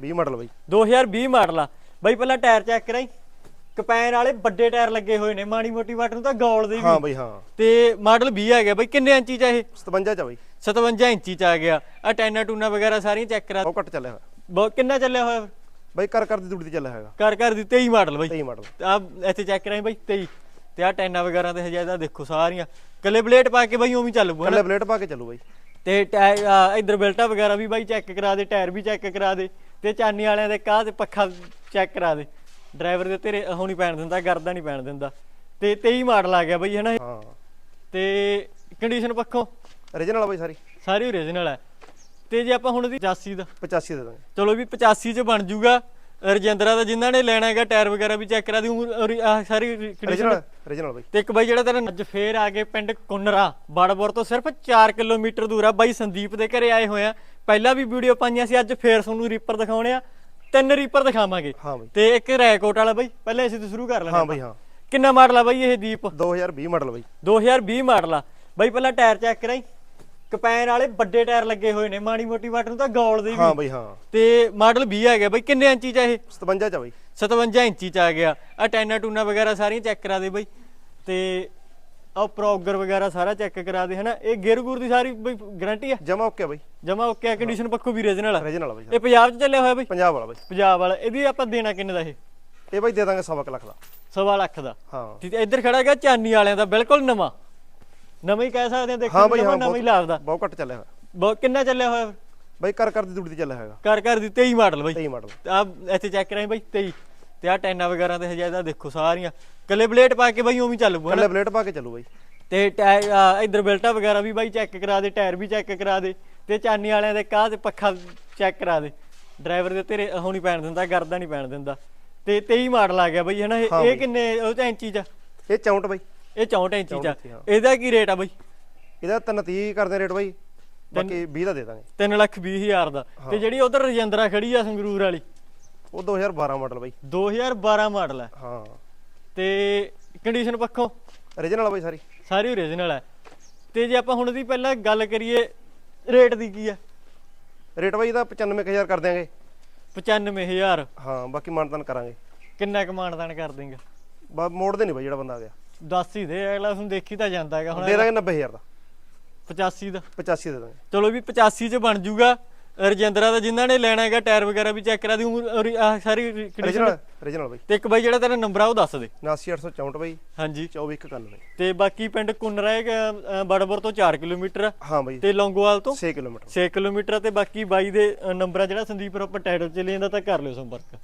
20 model ਬਾਈ। 2020 model ਆ। ਬਾਈ ਪਹਿਲਾਂ tyre check ਕਰਾਈ। ਕਪੈਨ ਵਾਲੇ ਵੱਡੇ ਟਾਇਰ ਲੱਗੇ ਹੋਏ ਨੇ ਮਾੜੀ ਮੋਟੀ ਵਾਟ ਨੂੰ ਤਾਂ ਗੌਲ ਦੇ ਹਾਂ ਵੀ ਬਾਈ ਹਾਂ। ਤੇ ਮਾਡਲ 20 ਆ ਗਿਆ ਬਾਈ ਕਿੰਨੇ ਇੰਚੀ ਚ ਆ ਇਹ? 57 ਚ ਆ ਬਾਈ। 57 ਇੰਚੀ ਚ ਆ ਗਿਆ। ਆ ਟੈਨਾ ਟੂਨਾ ਵਗੈਰਾ ਸਾਰੀਆਂ ਚੈੱਕ ਕਰਾ ਬਹੁਤ ਘੱਟ ਚੱਲਿਆ ਹੋਇਆ। ਬਹੁਤ ਕਿੰਨਾ ਚੱਲਿਆ ਹੋਇਆ? ਬਾਈ ਕਰ ਕਰ ਦੀ ਦੂੜੀ ਤੇ ਚੱਲਿਆ ਹੈਗਾ ਕਰ ਕਰ ਦੀ 23 ਮਾਡਲ ਬਾਈ। 23 ਮਾਡਲ। ਆ ਇੱਥੇ ਚੈੱਕ ਕਰਾਈ ਬਾਈ 23 ਤੇ ਆ ਟੈਨਾ ਵਗੈਰਾ ਤੇ ਹਜਾਇਦਾ ਦੇਖੋ ਸਾਰੀਆਂ। ਕੱਲੇ ਬਲੇਡ ਪਾ ਕੇ ਬਾਈ ਉਵੇਂ ਚੱਲੂ ਕੱਲੇ ਬਲੇਟ ਪਾ ਕੇ ਚੱਲੂ ਬਾਈ। ਤੇ ਇੱਧਰ ਬੈਲਟਾ ਵਗੈਰਾ ਵੀ ਬਾਈ ਚੈੱਕ ਕਰਾ ਦੇ ਟਾਇਰ ਵੀ ਚੈੱਕ ਕਰਾ ਦੇ। ਤੇ ਚਾਨੀ ਵਾਲਿਆਂ ਦੇ ਕਾਹ ਤੇ ਪੱਖਾ ਚੈੱਕ ਕਰਾ ਦੇ। ਡਰਾਈਵਰ ਦੇ ਤੇਰੇ ਉਹ ਨਹੀਂ ਪੈਣ ਦਿੰਦਾ ਗਰਦਾ ਨਹੀਂ ਪੈਣ ਦਿੰਦਾ। ਤੇ 23 ਮਾਡਲ ਆ ਗਿਆ ਬਾਈ ਹਨਾ। ਹਾਂ। ਤੇ ਕੰਡੀਸ਼ਨ ਪੱਖੋਂ? ਆ ਬਾਈ ਸਾਰੀ। ਸਾਰੀ ਓਰੀਜਨਲ ਹੈ ਤੇ ਜੇ ਆਪਾਂ ਹੁਣ ਦੀ 85 ਦਾ? 85 ਦੇ ਦਾਂਗੇ। ਚਲੋ ਵੀ 85 ਚ ਬਣ ਜੂਗਾ। ਰਜਿੰਦਰਾ ਦਾ ਜਿਨ੍ਹਾਂ ਨੇ ਲੈਣਾ ਹੈਗਾ ਟਾਇਰ ਵਗੈਰਾ ਵੀ ਚੈੱਕ ਕਰਾ ਦੀ ਸਾਰੀ ਕੰਡੀਸ਼ਨ ਰੀਜਨਲ ਰੀਜਨਲ ਬਾਈ। ਤੇ ਇੱਕ ਬਾਈ ਜਿਹੜਾ ਤੇਰਾ ਅੱਜ ਫੇਰ ਆ ਕੇ ਪਿੰਡ ਕੁੰਨਰਾ ਬੜਬੜ ਤੋਂ ਸਿਰਫ 4 ਕਿਲੋਮੀਟਰ ਦੂਰ ਆ। ਬਾਈ ਸੰਦੀਪ ਦੇ ਘਰੇ ਆਏ ਹੋਏ ਆ। ਪਹਿਲਾਂ ਵੀ ਵੀਡੀਓ ਪਾਈਆਂ ਸੀ ਅੱਜ ਫੇਰ ਤੁਹਾਨੂੰ ਰੀਪਰ ਦਿਖਾਉਣੇ ਆ। ਤਿੰਨ ਰੀਪਰ ਦਿਖਾਵਾਂਗੇ। ਹਾਂ ਬਾਈ। ਤੇ ਇੱਕ ਰੈਕੋਟ ਵਾਲਾ ਬਾਈ ਪਹਿਲਾਂ ਅਸੀਂ ਤੋਂ ਸ਼ੁਰੂ ਕਰ ਲੈਣਾ ਹਾਂ ਬਾਈ ਹਾਂ। ਕਿੰਨਾ ਮਾਡਲ ਆ ਬਾਈ ਇਹ ਦੀਪ? 2020 ਮਾਡਲ ਬਾਈ। 2020 ਮਾਡਲ ਆ। ਬਾਈ ਪਹਿਲਾਂ ਟਾਇਰ ਚੈੱਕ ਕਰਾਈ। ਕਪੈਨ ਵਾਲੇ ਵੱਡੇ ਟਾਇਰ ਲੱਗੇ ਹੋਏ ਨੇ ਮਾੜੀ ਮੋਟੀ ਵਾਟ ਨੂੰ ਤਾਂ ਗੌਲ ਦੇ ਹਾਂ ਵੀ ਬਾਈ ਹਾਂ। ਤੇ ਮਾਡਲ 20 ਆ ਗਿਆ ਬਾਈ ਕਿੰਨੇ ਇੰਚੀ ਚ ਇਹ? 57 ਚ ਬਾਈ। 57 ਇੰਚੀ ਚ ਆ ਗਿਆ। ਆ ਟੈਨਾ ਟੂਨਾ ਵਗੈਰਾ ਸਾਰੀਆਂ ਚੈੱਕ ਕਰਾ ਦੇ ਬਾਈ। ਤੇ ਆ ਪ੍ਰੋਗਰ ਵਗੈਰਾ ਸਾਰਾ ਚੈੱਕ ਕਰਾ ਦੇ ਹਨਾ? ਇਹ ਗੇਰ ਗੂਰ ਦੀ ਸਾਰੀ ਬਈ ਗਾਰੰਟੀ ਆ? ਜਮਾ ਓਕੇ ਬਾਈ। ਜਮਾ ਓਕੇ ਕੰਡੀਸ਼ਨ ਪੱਖੋਂ ਵੀ ਰੀਜਨਲ ਆ? ਰੀਜਨਲ ਬਾਈ ਇਹ ਪੰਜਾਬ ਚ ਚੱਲਿਆ ਹੋਇਆ ਬਾਈ? ਪੰਜਾਬ ਵਾਲਾ ਬਾਈ। ਪੰਜਾਬ ਵਾਲਾ। ਇਹਦੀ ਆਪਾਂ ਦੇਣਾ ਕਿੰਨੇ ਦਾ ਇਹ? ਇਹ ਬਾਈ ਦੇ ਦਾਂਗੇ ਸਵਾ ਕੁ ਲੱਖ ਦਾ। ਸਵਾ ਲੱਖ ਦਾ। ਹਾਂ। ਠੀਕ ਹੈ ਇੱਧਰ ਖੜਾ ਹੈਗਾ ਚਾਨੀ ਵਾਲਿਆਂ ਦਾ ਬਿਲਕੁਲ ਨਵਾਂ। ਨਵਾਂ ਹੀ ਕਹਿ ਸਕਦੇ ਆ ਦੇਖੋ ਹਾਂ ਬਾਈ ਨਵਾਂ ਹਾਂ ਨਵਾਂ ਹੀ ਬਹੁਤ ਘੱਟ ਚੱਲਿਆ ਹੋਇਆ। ਬਹੁਤ ਕਿੰਨਾ ਚੱਲਿਆ ਹੋਇਆ? ਬਾਈ ਕਰ ਕਰ ਦੀ ਦੂੜੀ ਤੇ ਚੱਲਿਆ ਹੈਗਾ ਕਰ ਕਰ ਦੀ 23 ਮਾਡਲ ਬਾਈ। 23 ਮਾਡਲ। ਆ ਇੱਥੇ ਚੈੱਕ ਕਰਾਈ ਬਾਈ 23 ਤੇ ਆ ਟੈਨਾ ਵਗੈਰਾ ਤੇ ਹਜਾਇਦਾ ਦੇਖੋ ਸਾਰੀਆਂ। ਕੱਲੇ ਬਲੇਡ ਪਾ ਕੇ ਬਾਈ ਉਵੇਂ ਚੱਲੂ ਹਨਾ ਕੱਲੇ ਬਲੇਟ ਪਾ ਕੇ ਚੱਲੂ ਬਾਈ। ਤੇ ਆ, ਇੱਧਰ ਬੈਲਟਾ ਵਗੈਰਾ ਵੀ ਬਾਈ ਚੈੱਕ ਕਰਾ ਦੇ ਟਾਇਰ ਵੀ ਚੈੱਕ ਕਰਾ ਦੇ। ਤੇ ਚਾਨੀ ਵਾਲਿਆਂ ਦੇ ਕਾਹ ਤੇ ਪੱਖਾ ਚੈੱਕ ਕਰਾ ਦੇ। ਡਰਾਈਵਰ ਦੇ ਤੇਰੇ ਉਹ ਨਹੀਂ ਪੈਣ ਦਿੰਦਾ ਗਰਦਾ ਨਹੀਂ ਪੈਣ ਦਿੰਦਾ। ਤੇ 23 ਮਾਡਲ ਆ ਗਿਆ ਬਾਈ ਹਨਾ? ਇਹ ਹਾਂ ਇਹ ਬਾਈ। ਕਿੰਨੇ ਉਹ ਚ ਇੰਚੀ ਚ? ਇਹ 64 ਬਾਈ। ਇਹ 64 ਇੰਚੀ ਚ ਆ। 64 ਹਾਂ। ਇਹਦਾ ਕੀ ਰੇਟ ਆ ਬਾਈ? ਇਹਦਾ 330 ਕਰਦੇ ਰੇਟ ਬਾਈ। ਬਾਕੀ 20 ਦਾ ਦੇ ਦਾਂਗੇ। 3 ਲੱਖ 20 ਹਜ਼ਾਰ ਦਾ। ਤੇ ਜਿਹੜੀ ਉਧਰ ਰਜਿੰਦਰਾ ਖੜੀ ਆ ਸੰਗਰੂਰ ਵਾਲੀ? ਉਹ 2012 ਮਾਡਲ ਬਾਈ। 2012 ਮਾਡਲ ਹੈ ਹਾਂ। ਤੇ ਕੰਡੀਸ਼ਨ ਪੱਖੋਂ? ਆ ਬਾਈ ਸਾਰੀ। ਸਾਰੀ ਓਰੀਜਨਲ ਹੈ ਤੇ ਜੇ ਆਪਾਂ ਹੁਣ ਦੀ ਪਹਿਲਾਂ ਗੱਲ ਕਰੀਏ ਰੇਟ ਦੀ ਕੀ ਆ? ਰੇਟ ਬਾਈ ਇਹਦਾ 95000 ਕਰ ਦਿਆਂਗੇ। 95000 ਹਾਂ ਬਾਕੀ ਮਾਨਤਾਨ ਕਰਾਂਗੇ। ਕਿੰਨਾ ਕਮਾਣਦਾਨ ਕਰ ਦੇਂਗਾ? ਬਾ ਮੋੜਦੇ ਨਹੀਂ ਬਾਈ ਜਿਹੜਾ ਬੰਦਾ ਆ ਗਿਆ। ਦੱਸ ਹੀ ਦੇ ਅਗਲਾ ਤੁਹਾਨੂੰ ਦੇਖੀ ਤਾਂ ਜਾਂਦਾ ਹੈਗਾ। ਹੁਣ ਦੇ ਦਾਂਗੇ 90000 ਦਾ। 85 ਦਾ। 85 ਦੇ ਦਾਂਗੇ। ਚਲੋ ਵੀ 85 ਚ ਬਣ ਜੂਗਾ। ਰਜਿੰਦਰਾ ਦਾ ਜਿਨ੍ਹਾਂ ਨੇ ਲੈਣਾ ਹੈਗਾ ਟਾਇਰ ਵਗੈਰਾ ਵੀ ਚੈੱਕ ਕਰਾ ਦੀ ਸਾਰੀ ਕੰਡੀਸ਼ਨ ਰੀਜਨਲ ਬਾਈ। ਤੇ ਇੱਕ ਬਾਈ ਜਿਹੜਾ ਤੇਰਾ ਨੰਬਰ ਆ ਉਹ ਦੱਸ ਦੇ। 79864 ਬਾਈ। ਹਾਂਜੀ। 2491 ਤੇ ਬਾਕੀ ਪਿੰਡ ਕੁੰਨਰਾ ਹੈ ਬੜਬੜ ਤੋਂ 4 ਕਿਲੋਮੀਟਰ। ਹਾਂ ਬਾਈ। ਤੇ ਲੌਂਗੋਵਾਲ ਤੋਂ? 6 ਕਿਲੋਮੀਟਰ। 6 ਕਿਲੋਮੀਟਰ ਤੇ ਬਾਕੀ ਬਾਈ ਦੇ ਨੰਬਰ ਜਿਹੜਾ ਸੰਦੀਪ ਰੋਪਰ ਟਾਈਟਲ ਚ ਲੈ ਜਾਂਦਾ ਤਾਂ ਕਰ ਲਿਓ ਸੰਪਰਕ।